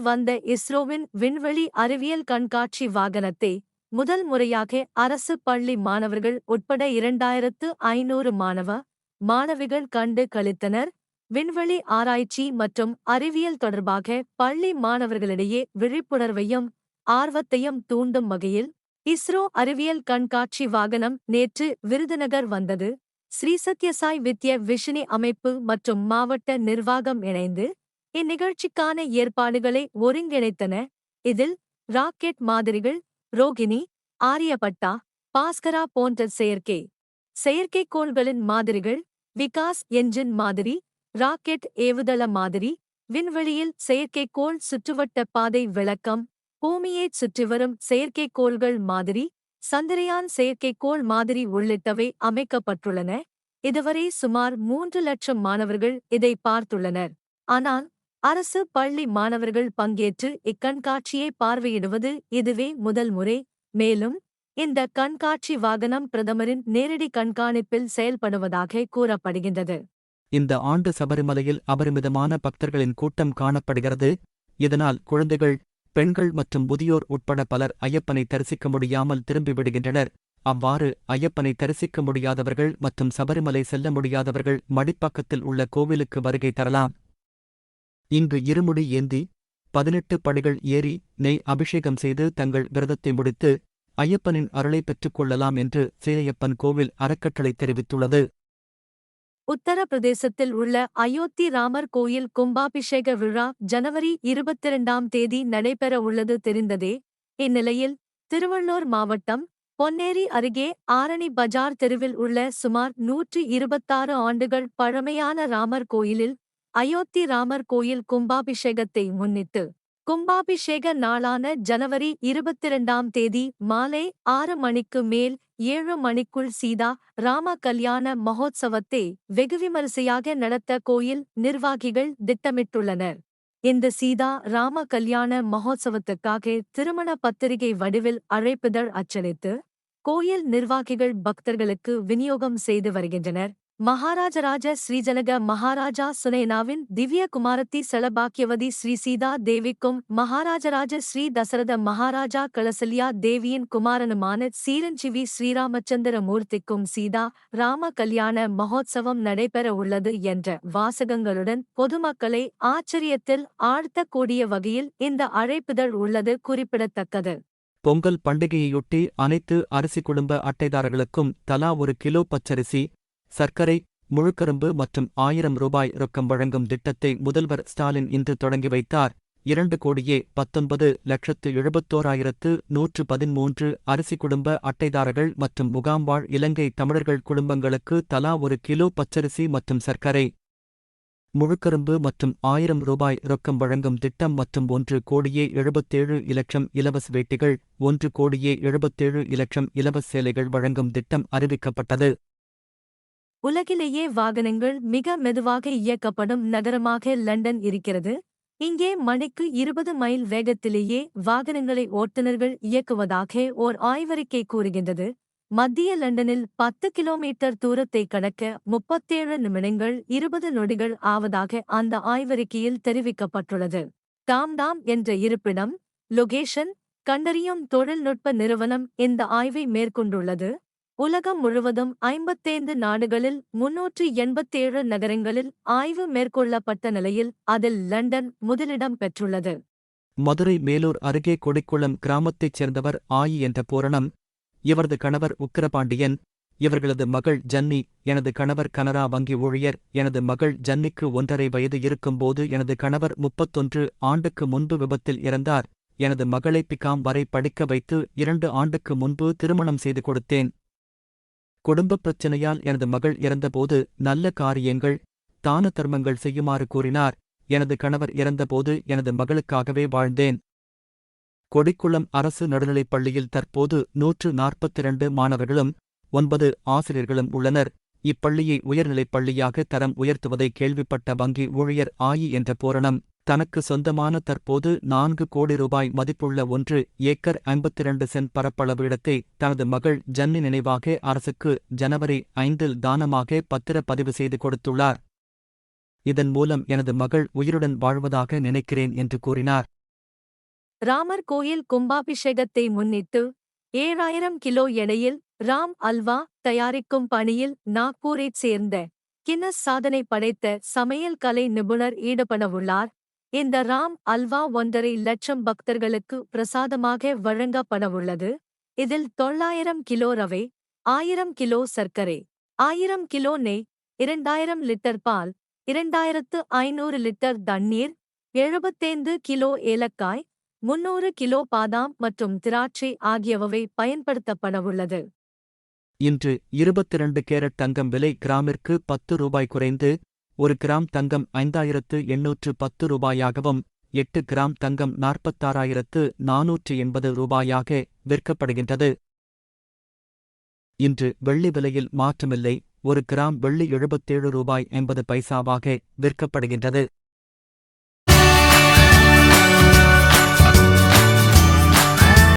வந்த இஸ்ரோவின் விண்வெளி அறிவியல் கண்காட்சி வாகனத்தை முதல் முறையாக அரசு பள்ளி மாணவர்கள் உட்பட இரண்டாயிரத்து ஐநூறு மாணவ மாணவிகள் கண்டு கழித்தனர் விண்வெளி ஆராய்ச்சி மற்றும் அறிவியல் தொடர்பாக பள்ளி மாணவர்களிடையே விழிப்புணர்வையும் ஆர்வத்தையும் தூண்டும் வகையில் இஸ்ரோ அறிவியல் கண்காட்சி வாகனம் நேற்று விருதுநகர் வந்தது. ஸ்ரீ சத்யசாய் வித்ய விஷினி அமைப்பு மற்றும் மாவட்ட நிர்வாகம் இணைந்து இந்நிகழ்ச்சிக்கான ஏற்பாடுகளை ஒருங்கிணைத்தன இதில் ராக்கெட் மாதிரிகள் ரோகிணி ஆரியபட்டா பாஸ்கரா போன்ற செயற்கை செயற்கைக்கோள்களின் மாதிரிகள் விகாஸ் என்ஜின் மாதிரி ராக்கெட் ஏவுதள மாதிரி விண்வெளியில் செயற்கைக்கோள் சுற்றுவட்ட பாதை விளக்கம் பூமியைச் சுற்றிவரும் செயற்கைக்கோள்கள் மாதிரி சந்திரயான் செயற்கைக்கோள் மாதிரி உள்ளிட்டவை அமைக்கப்பட்டுள்ளன. இதுவரை சுமார் மூன்று லட்சம் மாணவர்கள் இதை பார்த்துள்ளனர். ஆனால் அரசு பள்ளி மாணவர்கள் பங்கேற்று இக்கண்காட்சியை பார்வையிடுவது இதுவே முதல் முறை. மேலும் இந்த கண்காட்சி வாகனம் பிரதமரின் நேரடி கண்காணிப்பில் செயல்படுவதாக கூறப்படுகின்றது. இந்த ஆண்டு சபரிமலையில் அபரிமிதமான பக்தர்களின் கூட்டம் காணப்படுகிறது. இதனால் குழந்தைகள் பெண்கள் மற்றும் முதியோர் உட்பட பலர் ஐயப்பனை தரிசிக்க முடியாமல் திரும்பிவிடுகின்றனர் அவ்வாறு ஐயப்பனை தரிசிக்க முடியாதவர்கள் மற்றும் சபரிமலை செல்ல முடியாதவர்கள் மடிப்பக்கத்தில் உள்ள கோவிலுக்கு வருகை தரலாம். இங்கு இருமுடி ஏந்தி பதினெட்டு படிகள் ஏறி நெய் அபிஷேகம் செய்து தங்கள் விரதத்தை முடித்து ஐயப்பனின் அருளை பெற்றுக் கொள்ளலாம் என்று சேலையப்பன் கோவில் அறக்கட்டளை தெரிவித்துள்ளது. உத்தரப்பிரதேசத்தில் உள்ள அயோத்தி ராமர் கோயில் கும்பாபிஷேக விழா ஜனவரி இருபத்திரண்டாம் தேதி நடைபெற உள்ளது தெரிந்ததே. இந்நிலையில் திருவள்ளூர் மாவட்டம் பொன்னேரி அருகே ஆரணி பஜார் தெருவில் உள்ள சுமார் நூற்றி இருபத்தாறு ஆண்டுகள் பழமையான ராமர் கோயிலில் அயோத்தி ராமர் கோயில் கும்பாபிஷேகத்தை முன்னிட்டு கும்பாபிஷேக நாளான ஜனவரி இருபத்திரண்டாம் தேதி மாலை ஆறு மணிக்கு மேல் ஏழு மணிக்குள் சீதா ராம கல்யாண மகோத்சவத்தை வெகுவிமரிசையாக நடத்த கோயில் நிர்வாகிகள் திட்டமிட்டுள்ளனர். இந்த சீதா ராம கல்யாண மகோத்சவத்துக்காக திருமண பத்திரிகை வடிவில் அழைப்புதழ் அச்சடித்து கோயில் நிர்வாகிகள் பக்தர்களுக்கு விநியோகம் செய்து வருகின்றனர். மகாராஜராஜ ஸ்ரீஜனக மகாராஜா சுனேனாவின் திவ்ய குமாரத்தி செலபாக்கியவதி ஸ்ரீ சீதா தேவிக்கும் மகாராஜராஜ ஸ்ரீ தசரத மகாராஜா கலசல்யா தேவியின் குமாரனுமான சீரஞ்சிவி ஸ்ரீராமச்சந்திர மூர்த்திக்கும் சீதா ராம கல்யாண மகோத்சவம் நடைபெற உள்ளது என்ற வாசகங்களுடன் பொதுமக்களை ஆச்சரியத்தில் ஆழ்த்தக்கூடிய வகையில் இந்த அழைப்புதழ் உள்ளது குறிப்பிடத்தக்கது. பொங்கல் பண்டிகையையொட்டி அனைத்து அரிசி குடும்ப அட்டைதாரர்களுக்கும் தலா ஒரு கிலோ பச்சரிசி சர்க்கரை முழுக்கரும்பு மற்றும் ஆயிரம் ரூபாய் ரொக்கம் வழங்கும் திட்டத்தை முதல்வர் ஸ்டாலின் இன்று தொடங்கி வைத்தார். இரண்டு கோடியே பத்தொன்பது லட்சத்து எழுபத்தோராயிரத்து நூற்று பதிமூன்று அரிசி குடும்ப அட்டைதாரர்கள் மற்றும் முகாம்வாழ் இலங்கை தமிழர்கள் குடும்பங்களுக்கு தலா ஒரு கிலோ பச்சரிசி மற்றும் சர்க்கரை முழுக்கரும்பு மற்றும் ஆயிரம் ரூபாய் ரொக்கம் வழங்கும் திட்டம் மற்றும் ஒன்று கோடியே எழுபத்தேழு இலட்சம் இலவச வேட்டிகள் ஒன்று கோடியே எழுபத்தேழு இலட்சம் இலவச சேலைகள் வழங்கும் திட்டம் அறிவிக்கப்பட்டது. உலகிலேயே வாகனங்கள் மிக மெதுவாக இயக்கப்படும் நகரமாக லண்டன் இருக்கிறது. இங்கே மணிக்கு இருபது மைல் வேகத்திலேயே வாகனங்களை ஓட்டுநர்கள் இயக்குவதாக ஓர் ஆய்வறிக்கை கூறுகின்றது. மத்திய லண்டனில் பத்து கிலோமீட்டர் தூரத்தை கடக்க முப்பத்தேழு நிமிடங்கள் இருபது நொடிகள் ஆவதாக அந்த ஆய்வறிக்கையில் தெரிவிக்கப்பட்டுள்ளது. டாம்டாம் என்ற இருப்பிடம் லொகேஷன் கண்டறியும் தொழில்நுட்ப நிறுவனம் இந்த ஆய்வை மேற்கொண்டுள்ளது. உலகம் முழுவதும் ஐம்பத்தைந்து நாடுகளில் முன்னூற்று எண்பத்தேழு நகரங்களில் ஆய்வு மேற்கொள்ளப்பட்ட நிலையில் அதில் லண்டன் முதலிடம் பெற்றுள்ளது. மதுரை மேலூர் அருகே கொடிக்குளம் கிராமத்தைச் சேர்ந்தவர் ஆயி என்ற பூரணம் இவரது கணவர் உக்கிரபாண்டியன் இவர்களது மகள் ஜன்னி எனது கணவர் கனரா வங்கி ஊழியர் எனது மகள் ஜன்னிக்கு ஒன்றரை வயது இருக்கும்போது எனது கணவர் முப்பத்தொன்று ஆண்டுக்கு முன்பு விபத்தில் இறந்தார் எனது மகளை பிகாம் வரை படிக்க வைத்து இரண்டு ஆண்டுக்கு முன்பு திருமணம் செய்து கொடுத்தேன். குடும்பப் பிரச்சனையால் எனது மகள் இறந்தபோது நல்ல காரியங்கள் தான தர்மங்கள் செய்யுமாறு கூறினார். எனது கணவர் இறந்தபோது எனது மகளுக்காகவே வாழ்ந்தேன். கொடிக்குளம் அரசு நடுநிலைப் பள்ளியில் தற்போது நூற்று நாற்பத்திரண்டு மாணவர்களும் ஒன்பது ஆசிரியர்களும் உள்ளனர். இப்பள்ளியை உயர்நிலைப் பள்ளியாக தரம் உயர்த்துவதை கேள்விப்பட்ட வங்கி ஊழியர் ஆயி என்ற பூரணம். தனக்கு சொந்தமான தற்போது நான்கு கோடி ரூபாய் மதிப்புள்ள ஒன்று ஏக்கர் ஐம்பத்திரண்டு சென்ட் பரப்பளவு இடத்தை தனது மகள் ஜன்னி நினைவாக அரசுக்கு ஜனவரி ஐந்தில் தானமாக பத்திரப்பதிவு செய்து கொடுத்துள்ளார். இதன் மூலம் எனது மகள் உயிருடன் வாழ்வதாக நினைக்கிறேன் என்று கூறினார். ராமர் கோயில் கும்பாபிஷேகத்தை முன்னிட்டு ஏழாயிரம் கிலோ எடையில் ராம் அல்வா தயாரிக்கும் பணியில் நாக்பூரைச் சேர்ந்த கின்னஸ் சாதனை படைத்த சமையல் கலை நிபுணர் ஈடுபடவுள்ளார். இந்த ராம் அல்வா ஒன்றரை லட்சம் பக்தர்களுக்கு பிரசாதமாக வழங்கப்படவுள்ளது. இதில் தொள்ளாயிரம் கிலோ ரவை ஆயிரம் கிலோ சர்க்கரை ஆயிரம் கிலோ நெய் இரண்டாயிரம் லிட்டர் பால் இரண்டாயிரத்து ஐநூறு லிட்டர் தண்ணீர் எழுபத்தைந்து கிலோ ஏலக்காய் முன்னூறு கிலோ பாதாம் மற்றும் திராட்சை ஆகியவை பயன்படுத்தப்படவுள்ளது. இன்று இருபத்திரண்டு கேரட் தங்கம் விலை கிராமிற்கு பத்து ரூபாய் குறைந்து ஒரு கிராம் தங்கம் ஐந்தாயிரத்து எண்ணூற்று பத்து ரூபாயாகவும் எட்டு கிராம் தங்கம் நாற்பத்தாறாயிரத்து நானூற்று எண்பது ரூபாயாக விற்கப்படுகின்றது. இன்று வெள்ளி விலையில் மாற்றமில்லை ஒரு கிராம் வெள்ளி எழுபத்தேழு ரூபாய் எண்பது பைசாவாக விற்கப்படுகின்றது.